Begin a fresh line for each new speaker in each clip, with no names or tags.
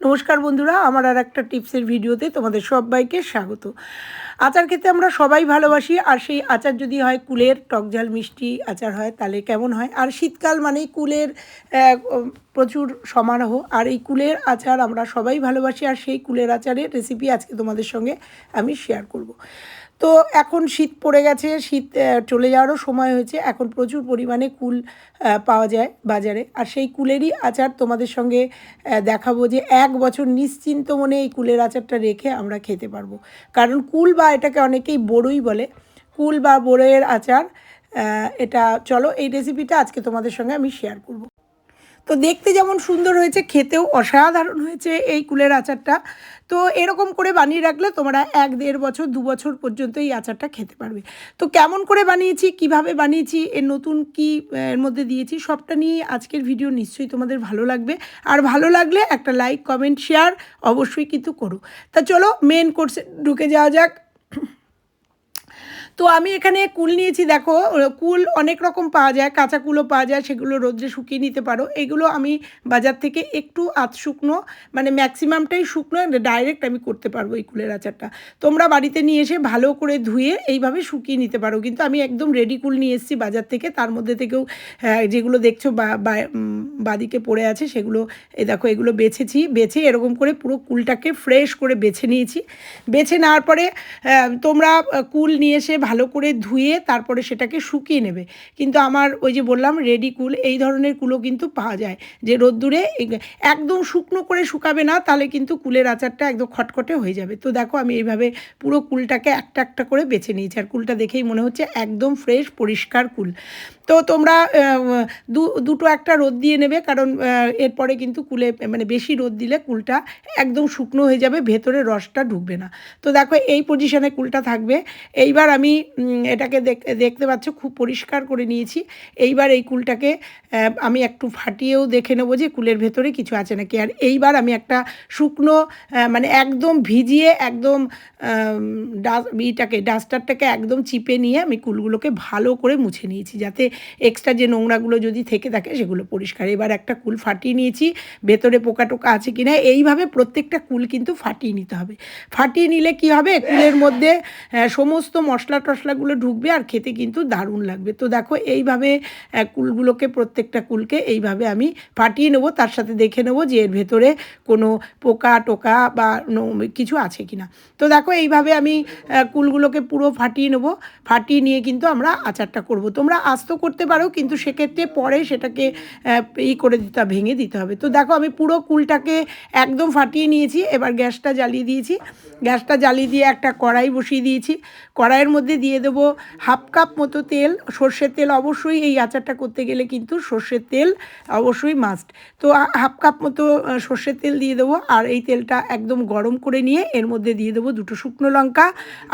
নমস্কার বন্ধুরা, আমার আর একটা টিপসের ভিডিওতে তোমাদের সবাইকে স্বাগত। আচার খেতে আমরা সবাই ভালোবাসি, আর সেই আচার যদি হয় কুলের টকঝাল মিষ্টি আচার হয়, তাহলে কেমন হয়? আর শীতকাল মানেই কুলের প্রচুর সমারোহ, আর এই কুলের আচার আমরা সবাই ভালোবাসি, আর সেই কুলের আচারের রেসিপি আজকে তোমাদের সঙ্গে আমি শেয়ার করব। তো এখন শীত পড়ে গেছে, শীত চলে যাওয়ারও সময় হয়েছে। এখন প্রচুর পরিমাণে কুল পাওয়া যায় বাজারে। আর সেই কুলেরই আচার তোমাদের সঙ্গে দেখাবো যে এক বছর নিশ্চিন্ত মনে এই কুলের আচারটা রেখে আমরা খেতে পারব। কারণ কুল বা এটাকে অনেকেই বড়ই বলে, কুল বা বড়ইয়ের আচার এটা, চলো এই রেসিপিটা আজকে তোমাদের সঙ্গে আমি শেয়ার করব। তো দেখতে যেমন সুন্দর হয়েছে, খেতেও অসাধারণ হয়েছে এই কুলের আচারটা। তো এরকম করে বানিয়ে রাখলে তোমরা এক, দেড় বছর, দু বছর পর্যন্ত এই আচারটা খেতে পারবে। তো কেমন করে বানিয়েছি, কীভাবে বানিয়েছি, এর নতুন কি, এর মধ্যে দিয়েছি, সবটা নিয়ে আজকের ভিডিও নিশ্চয়ই তোমাদের ভালো লাগবে। আর ভালো লাগলে একটা লাইক কমেন্ট শেয়ার অবশ্যই কিন্তু করো। তা চলো মেন কোর্সে ঢুকে যাওয়া যাক। তো আমি এখানে কুল নিয়েছি দেখো কুল অনেক রকম পাওয়া যায় কাঁচা কুলও পাওয়া যায় সেগুলো রোদ্রে শুকিয়ে নিতে পারো। এগুলো আমি বাজার থেকে একটু আধ শুকনো মানে ম্যাক্সিমামটাই শুকনো ডাইরেক্ট আমি করতে পারব এই কুলের আচারটা। তোমরা বাড়িতে নিয়ে এসে ভালো করে ধুয়ে এইভাবে শুকিয়ে নিতে পারো। কিন্তু আমি একদম রেডি কুল নিয়ে এসেছি বাজার থেকে তার মধ্যে থেকেও হ্যাঁ, যেগুলো দেখছ বাদিকে পড়ে আছে সেগুলো এই দেখো এগুলো বেছেছি বেছে এরকম করে পুরো কুলটাকে ফ্রেশ করে বেছে নিয়েছি। বেছে নেওয়ার পরে তোমরা কুল নিয়ে এসে ভালো করে ধুয়ে তারপরে সেটাকে শুকিয়ে নেবে। কিন্তু আমার ওই যে বললাম রেডি কুল, এই ধরনের কুলও কিন্তু পাওয়া যায়। যে রোদ্দুরে একদম শুকনো করে শুকাবে না, তাহলে কিন্তু কুলের আচারটা একদম খটখটে হয়ে যাবে। তো দেখো আমি এইভাবে পুরো কুলটাকে একটা একটা করে বেছে নিয়েছি। আর কুলটা দেখেই মনে হচ্ছে একদম ফ্রেশ পরিষ্কার কুল। তো তোমরা দুটো একটা রোদ দিয়ে নেবে, কারণ এরপরে কিন্তু কুলে মানে বেশি রোদ দিলে কুলটা একদম শুকনো হয়ে যাবে, ভেতরে রসটা ঢুকবে না। তো দেখো এই পজিশনে কুলটা থাকবে। এইবার আমি উম, এটাকে দেখ- দেখতে পাচ্ছ খুব পরিষ্কার করে নিয়েছি। এইবার এই কুলটাকে আমি একটু ফাটিয়েও দেখে নেব যে কুলের ভেতরে কিছু আছে নাকি। আর এইবার আমি একটা শুকনো মানে একদম ভিজিয়ে একদম আম, ইটাকে ডাস্টারটাকে একদম চিপে নিয়ে আমি কুলগুলোকে ভালো করে মুছে নিয়েছি যাতে এক্সট্রা যে নোংরাগুলো যদি থেকে থাকে সেগুলো পরিষ্কার। এবার একটা কুল ফাটিয়ে নিয়েছি ভেতরে পোকা টোকা আছে কিনা এইভাবে প্রত্যেকটা কুল কিন্তু ফাটিয়ে নিতে হবে। ফাটিয়ে নিলে কি হবে? কুলের মধ্যে সমস্ত মশলা টশলাগুলো ঢুকবে আর খেতে কিন্তু দারুণ লাগবে। তো দেখো, এইভাবে কুলগুলোকে, প্রত্যেকটা কুলকে এইভাবে আমি ফাটিয়ে নেব। তার সাথে দেখে নেব যে এর ভেতরে কোনো পোকা, টোকা বা নো- কিছু আছে কিনা। তো দেখো, এইভাবে আমি কুলগুলোকে পুরো ফাটিয়ে নেব। ফাটিয়ে নিয়ে কিন্তু আমরা আচারটা করব। তোমরা আস্ত করতে পারো, কিন্তু সেক্ষেত্রে পরে সেটাকে ই করে দিতে ভেঙে দিতে হবে। তো দেখো, আমি পুরো কুলটাকে একদম ফাটিয়ে নিয়েছি। এবার গ্যাসটা জ্বালিয়ে দিয়েছি। গ্যাসটা জ্বালিয়ে দিয়ে একটা কড়াই বসিয়ে দিয়েছি। কড়াইয়ের মধ্যে দিয়ে দেবো হাফ কাপ মতো তেল। সর্ষের তেল অবশ্যই এই আচারটা করতে গেলে কিন্তু সর্ষের তেল অবশ্যই মাস্ট তো হাফ কাপ মতো সর্ষের তেল দিয়ে দেবো আর এই তেলটা একদম গরম করে নিয়ে এর মধ্যে দিয়ে দেবো দুটো শুকনো লঙ্কা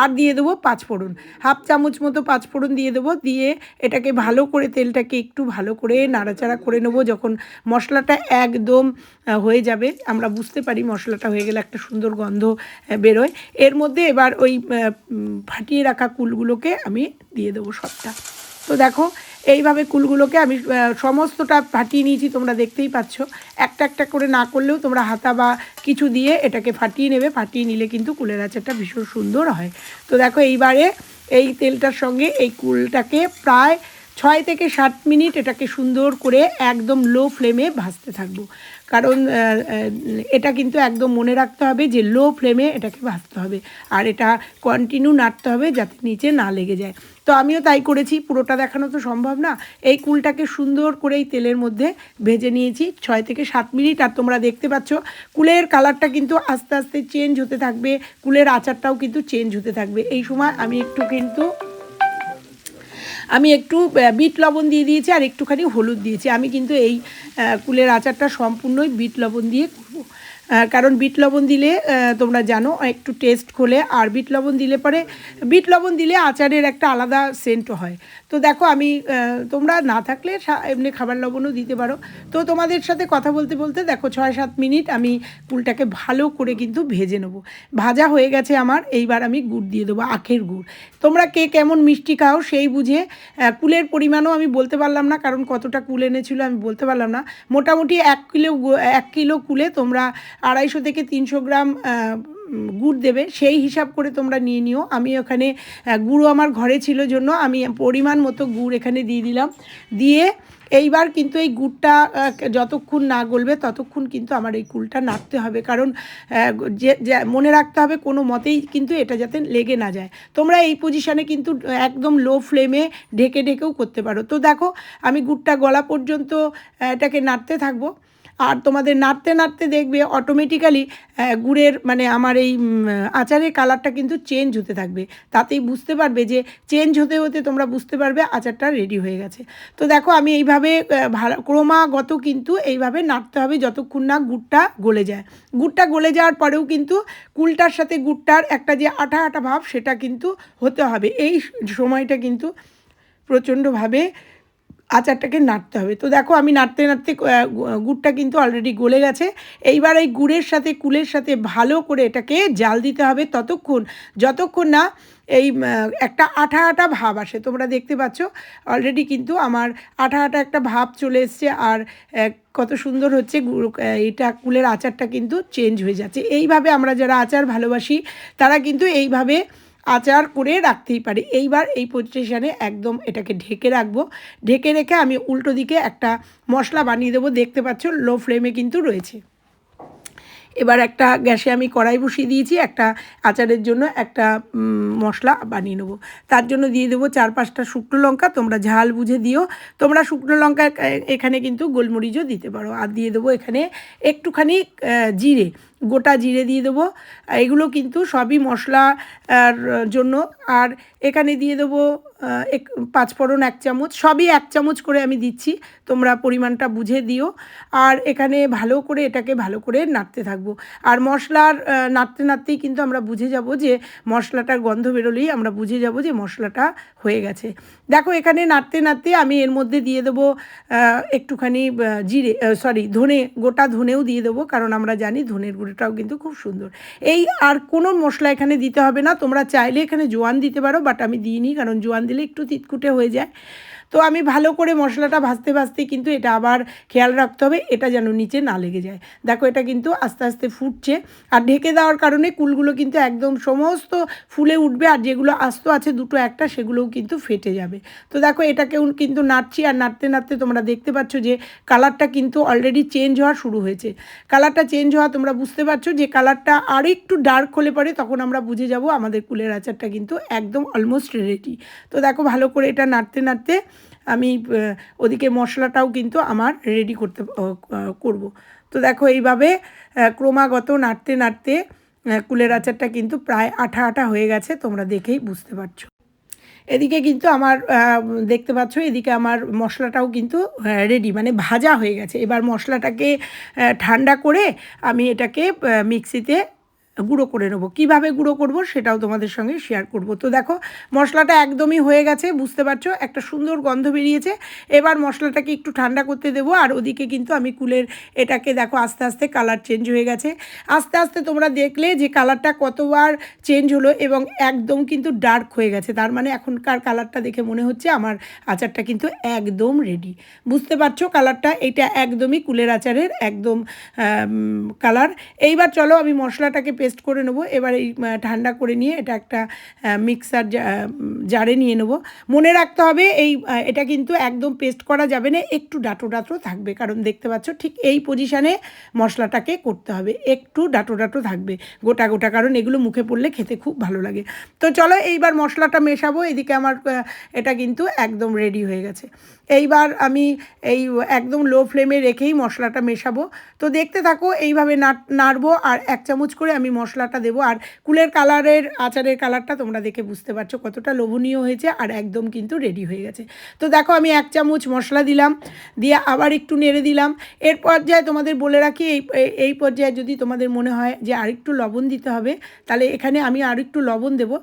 আর দিয়ে দেবো পাঁচফোড়ন। হাফ চামচ মতো পাঁচফোড়ন দিয়ে দেবো, দিয়ে এটাকে ভালো করে তেলটাকে একটু ভালো করে নাড়াচাড়া করে নেব যখন মশলাটা একদম হয়ে যাবে। আমরা বুঝতে পারি মশলাটা হয়ে গেলে একটা সুন্দর গন্ধ বেরোয়। এর মধ্যে এবার ওই ফাটিয়ে রাখা কুলগুলোকে আমি দিয়ে দেবো সবটা। তো দেখো, এইভাবে কুলগুলোকে আমি সমস্তটা ফাটিয়ে নিয়েছি, তোমরা দেখতেই পাচ্ছ। একটা একটা করে না করলেও তোমরা হাতা বা কিছু দিয়ে এটাকে ফাটিয়ে নেবে, ফাটিয়ে নিলে কিন্তু কুলের আচারটা ভীষণ সুন্দর হয়। তো দেখো, এইবারে এই তেলটার সঙ্গে এই কুলটাকে প্রায় ছয় থেকে সাত মিনিট এটাকে সুন্দর করে একদম লো ফ্লেমে ভাজতে থাকব। কারণ এটা কিন্তু একদম মনে রাখতে হবে যে লো ফ্লেমে এটাকে ভাজতে হবে। আর এটা কন্টিনিউ নাড়তে হবে যাতে নিচে না লেগে যায়। তো আমিও তাই করেছি, পুরোটা দেখানো তো সম্ভব না। এই কুলটাকে সুন্দর করে এই তেলের মধ্যে ভেজে নিয়েছি, ছয় থেকে সাত মিনিট। আর তোমরা দেখতে পাচ্ছ, কুলের কালারটা কিন্তু আস্তে আস্তে চেঞ্জ হতে থাকবে, কুলের আচারটাও কিন্তু চেঞ্জ হতে থাকবে। এই সময় আমি একটু কিন্তু আমি একটু বিট লবণ দিয়ে দিয়েছি আর একটুখানি হলুদ দিয়েছি। আমি কিন্তু এই কুলের আচারটা সম্পূর্ণই বিট লবণ দিয়ে করব। কারণ বিট লবণ দিলে তোমরা জানো, একটু টেস্ট খোলে, আর বিট লবণ দিলে পরে, বিট লবণ দিলে আচারের একটা আলাদা সেন্ট হয়। তো দেখো, আমি তোমরা না থাকলে এমনি খাবার লবণও দিতে পারো। তো তোমাদের সাথে কথা বলতে বলতে, দেখো ছয় সাত মিনিট আমি কুলটাকে ভালো করে কিন্তু ভেজে নেব। ভাজা হয়ে গেছে আমার, এইবার আমি গুড় দিয়ে দেবো, আখের গুড়। তোমরা কে কেমন মিষ্টি খাও সেই বুঝে কুলের পরিমাণও আমি বলতে পারলাম না, কারণ কতটা কুল এনেছিল আমি বলতে পারলাম না। মোটামুটি এক কিলো এক কিলো কুলে তোমরা আড়াইশো থেকে তিনশো গ্রাম গুড় দেবে, সেই হিসাব করে তোমরা নিয়ে নিও। আমি ওখানে গুঁড়ো আমার ঘরে ছিল জন্য আমি পরিমাণ মতো গুড় এখানে দিয়ে দিলাম। দিয়ে এইবার কিন্তু এই গুড়টা যতক্ষণ না গলবে ততক্ষণ কিন্তু আমার এই কুলটা নাড়তে হবে। কারণ যে মনে রাখতে হবে কোনো মতেই কিন্তু এটা যাতে লেগে না যায়। তোমরা এই পজিশানে কিন্তু একদম লো ফ্লেমে ঢেকে ঢেকেও করতে পারো। তো দেখো, আমি গুড়টা গলা পর্যন্ত এটাকে নাড়তে থাকব। আর তোমাদের নাড়তে নাড়তে দেখবে অটোমেটিক্যালি গুড়ের মানে আমার এই আচারের কালারটা কিন্তু চেঞ্জ হতে থাকবে। তাতেই বুঝতে পারবে যে চেঞ্জ হতে হতে তোমরা বুঝতে পারবে আচারটা রেডি হয়ে গেছে। তো দেখো আমি এইভাবে ক্রমাগত কিন্তু এইভাবে নাড়তে হবে যতক্ষণ না গুড়টা গলে যায়। গুড়টা গলে যাওয়ার পরেও কিন্তু কুলটার সাথে গুড়টার একটা যে আঠা আঠা ভাব সেটা কিন্তু হতে হবে। এই সময়টা কিন্তু প্রচণ্ডভাবে আচারটাকে নাড়তে হবে। তো দেখো আমি নাড়তে নাড়তে গুড়টা কিন্তু অলরেডি গলে গেছে। এইবার এই গুড়ের সাথে, কুলের সাথে ভালো করে এটাকে জাল দিতে হবে ততক্ষণ। যতক্ষণ না এই একটা আঠা আঠা ভাব আসে, তোমরা দেখতে পাচ্ছ। অলরেডি কিন্তু আমার আঠা আঠা একটা ভাব চলে এসছে আর কত সুন্দর হচ্ছে এটা কুলের আচারটা কিন্তু চেঞ্জ হয়ে যাচ্ছে। এইভাবে আমরা যারা আচার ভালোবাসি, তারা কিন্তু এইভাবে আচার করে রাখতেই পারি। এইবার এই পজিশানে একদম এটাকে ঢেকে রাখব। ঢেকে রেখে আমি উল্টো দিকে একটা মশলা বানিয়ে দেবো। দেখতে পাচ্ছ লো ফ্লেমে কিন্তু রয়েছে। এবার একটা গ্যাসে আমি কড়াই বসিয়ে দিয়েছি। একটা আচারের জন্য একটা মশলা বানিয়ে নেব। তার জন্য দিয়ে দেবো চার পাঁচটা শুকনো লঙ্কা। তোমরা ঝাল বুঝে দিও। তোমরা শুকনো লঙ্কা এখানে কিন্তু গোলমরিচও দিতে পারো। আর দিয়ে দেবো এখানে একটুখানি জিরে। গোটা জিরে দিয়ে দেবো। এগুলো কিন্তু সবই মশলা আর জন্য। আর এখানে দিয়ে দেবো এক পাঁচফোড়ন এক চামচ। সবই এক চামচ করে আমি দিচ্ছি, তোমরা পরিমাণটা বুঝে দিও। আর এখানে ভালো করে এটাকে ভালো করে নাড়তে থাকব। আর মশলার নাড়তে নাড়তেই কিন্তু আমরা বুঝে যাব যে মশলাটার গন্ধ বেরোলেই আমরা বুঝে যাব যে মশলাটা হয়ে গেছে। দেখো, এখানে নাড়তে নাড়তে আমি এর মধ্যে দিয়ে দেবো একটুখানি জিরে সরি ধনে, গোটা ধনেও দিয়ে দেবো, কারণ আমরা জানি ধনের গুঁড়োটাও কিন্তু খুব সুন্দর। এই আর কোনো মশলা এখানে দিতে হবে না, তোমরা চাইলে এখানে জোয়ান দিতে পারো বাট আমি দিইনি, কারণ জোয়ান দিলে একটু তিতকুটে হয়ে যায়। তো আমি ভালো করে মশলাটা ভাজতে ভাজতে কিন্তু এটা আবার খেয়াল রাখতে হবে, এটা যেন নিচে না লেগে যায়। দেখো এটা কিন্তু আস্তে আস্তে ফুটছে, আর ঢেকে দেওয়ার কারণে কুলগুলো কিন্তু একদম সমস্ত ফুলে উঠবে, আর যেগুলো আস্ত আছে দুটো একটা সেগুলোও কিন্তু ফেটে যাবে। তো দেখো এটাকেও কিন্তু নাড়ছি, আর নাড়তে নাড়তে তোমরা দেখতে পাচ্ছ যে কালারটা কিন্তু অলরেডি চেঞ্জ হওয়া শুরু হয়েছে। কালারটা চেঞ্জ হওয়া তোমরা বুঝতে পারছ যে কালারটা আরও একটু ডার্ক হলে পরে তখন আমরা বুঝে যাব আমাদের কুলের আচারটা কিন্তু একদম অলমোস্ট রেডি তো দেখো ভালো করে এটা নাড়তে নাড়তে আমি ওদিকে মশলাটাও কিন্তু আমার রেডি করতে করব। তো দেখো এইভাবে ক্রমাগত নাড়তে নাড়তে কুলের আচারটা কিন্তু প্রায় আঠা আঠা হয়ে গেছে, তোমরা দেখেই বুঝতে পারছ। এদিকে কিন্তু আমার দেখতে পাচ্ছ, এদিকে আমার মশলাটাও কিন্তু রেডি মানে ভাজা হয়ে গেছে। এবার মশলাটাকে ঠান্ডা করে আমি এটাকে মিক্সিতে গুঁড়ো করে নেব। কীভাবে গুঁড়ো করব সেটাও তোমাদের সঙ্গে শেয়ার করব। তো দেখো, মশলাটা একদমই হয়ে গেছে, বুঝতে পারছ? একটা সুন্দর গন্ধ বেরিয়েছে। এবার মশলাটাকে একটু ঠান্ডা করতে দেবো, আর ওদিকে কিন্তু আমি কুলের এটাকে দেখো আস্তে আস্তে কালার চেঞ্জ হয়ে গেছে। আস্তে আস্তে তোমরা দেখলে যে কালারটা কতবার চেঞ্জ হলো এবং একদম কিন্তু ডার্ক হয়ে গেছে। তার মানে এখনকার কালারটা দেখে মনে হচ্ছে আমার আচারটা কিন্তু একদম রেডি বুঝতে পারছ কালারটা এটা একদমই কুলের আচারের একদম কালার এইবার চলো আমি মশলাটাকে করে নেব, এবার এই ঠান্ডা করে নিয়ে এটা একটা মিক্সার জারে নিয়ে নেব। মনে রাখতে হবে এই এটা কিন্তু একদম পেস্ট করা যাবে না, একটু ডাটো ডাটো থাকবে, কারণ দেখতে পাচ্ছ ঠিক এই পজিশানে মশলাটাকে করতে হবে, একটু ডাটো ডাটো থাকবে, গোটা গোটা, কারণ এগুলো মুখে পড়লে খেতে খুব ভালো লাগে। তো চলো এইবার মশলাটা মেশাবো, এদিকে আমার এটা কিন্তু একদম রেডি হয়ে গেছে। এইবার আমি এই, একদম লো ফ্লেমে রেখেই মশলাটা মেশাবো। তো দেখতে থাকো, এইভাবে নাড়- নাড়বো আর এক চামচ করে আমি মশলাটা দেবো। আর কুলের কালারের, আচারের কালারটা তোমরা দেখে বুঝতে পারছ কতটা লোভনীয় হয়েছে আর একদম কিন্তু রেডি হয়ে গেছে। তো দেখো আমি এক চামচ মশলা দিলাম, দিয়ে আবার একটু নেড়ে দিলাম। এর পর্যায়ে তোমাদের বলে রাখি এই, এই- পর্যায়ে যদি তোমাদের মনে হয় যে আরেকটু লবণ দিতে হবে, তাহলে এখানে আমি আরেকটু লবণ দেবো।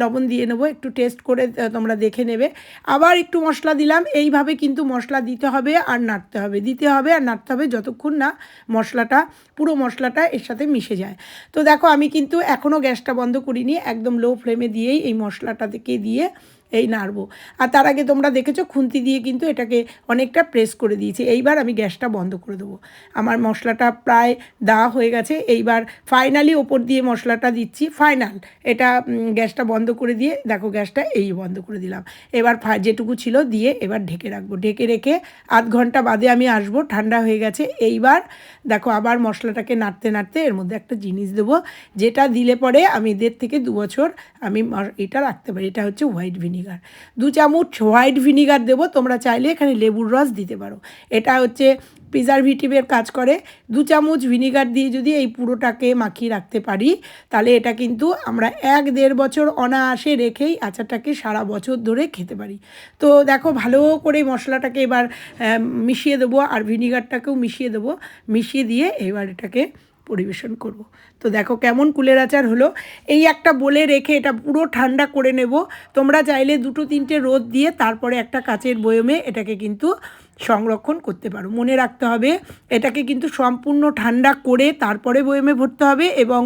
লবণ দিয়ে নেব, একটু টেস্ট করে তোমরা দেখে নেবে। আবার একটু মশলা দিলাম, এইভাবে কিন্তু মশলা দিতে হবে আর নাড়তে হবে। দিতে হবে আর নাড়তে হবে যতক্ষণ না মশলাটা, পুরো মশলাটা এর সাথে মিশে যায়। তো দেখো, আমি কিন্তু এখনও গ্যাসটা বন্ধ করিনি, একদম লো ফ্লেমে দিয়েই এই মশলাটা থেকে দিয়ে এই নাড়বো। আর তার আগে তোমরা দেখেছ খুন্তি দিয়ে কিন্তু এটাকে অনেকটা প্রেস করে দিয়েছি। এইবার আমি গ্যাসটা বন্ধ করে দেবো। আমার মশলাটা প্রায় দেওয়া হয়ে গেছে। এইবার ফাইনালি ওপর দিয়ে মশলাটা দিচ্ছি। ফাইনাল এটা গ্যাসটা বন্ধ করে দিয়ে দেখো গ্যাসটা এই বন্ধ করে দিলাম। এবার যেটুকু ছিল দিয়ে এবার ঢেকে রাখব। ঢেকে রেখে আধ ঘণ্টা বাদে আমি আসব। ঠান্ডা হয়ে গেছে। এইবার দেখো আবার মশলাটাকে নাড়তে নাড়তে এর মধ্যে একটা জিনিস দেবো। যেটা দিলে পরে আমি দেড় থেকে দু বছর আমি এটা রাখতে পারি। এটা হচ্ছে হোয়াইট ভিনিগার। দু চামচ হোয়াইট ভিনিগার দেবো, তোমরা চাইলে এখানে লেবুর রস দিতে পারো। এটা হচ্ছে প্রিজারভেটিভের কাজ করে। দু চামচ ভিনিগার দিয়ে যদি এই পুরোটাকে মাখিয়ে রাখতে পারি, তাহলে এটা কিন্তু আমরা এক দেড় বছর অনায়াসে রেখেই আচারটাকে সারা বছর ধরে খেতে পারি। তো দেখো, ভালো করে মশলাটাকে এবার মিশিয়ে দেবো আর ভিনিগারটাকেও মিশিয়ে দেবো। মিশিয়ে দিয়ে এবার এটাকে পরিবেশন করব। তো দেখো কেমন কুলের আচার হলো। এই একটা বলে রেখে এটা পুরো ঠান্ডা করে নেব। তোমরা চাইলে দুটো তিনটে রোদ দিয়ে তারপরে একটা কাচের বয়মে এটাকে কিন্তু সংরক্ষণ করতে পারো। মনে রাখতে হবে, এটাকে কিন্তু সম্পূর্ণ ঠান্ডা করে তারপরে বয়েমে ভরতে হবে এবং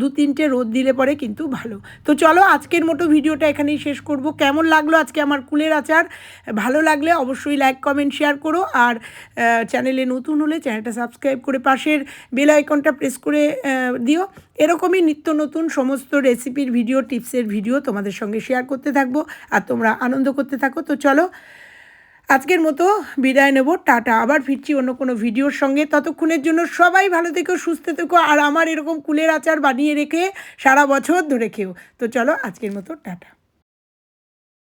দু তিনটে রোদ দিলে পরে কিন্তু ভালো। তো চলো আজকের মতো ভিডিওটা এখানেই শেষ করব। কেমন লাগল আজকে আমার কুলের আচার? ভালো লাগলে অবশ্যই লাইক, কমেন্ট, শেয়ার করো আর চ্যানেলে নতুন হলে চ্যানেলটা সাবস্ক্রাইব করে পাশের বেল আইকনটা প্রেস করে দিও। এরকমই নিত্য নতুন সমস্ত রেসিপির ভিডিও, টিপসের ভিডিও তোমাদের সঙ্গে শেয়ার করতে থাকব আর তোমরা আনন্দ করতে থাকো। তো চলো আজকের মতো বিদায় নেব, টাটা। আবার ফিরছি অন্য কোনো ভিডিওর সঙ্গে। ততক্ষণের জন্য সবাই ভালো থেকো, সুস্থ থেকো, আর আমার এরকম কুলের আচার বানিয়ে রেখে সারা বছর ধরে খেও। তো চলো, আজকের মতো, টাটা।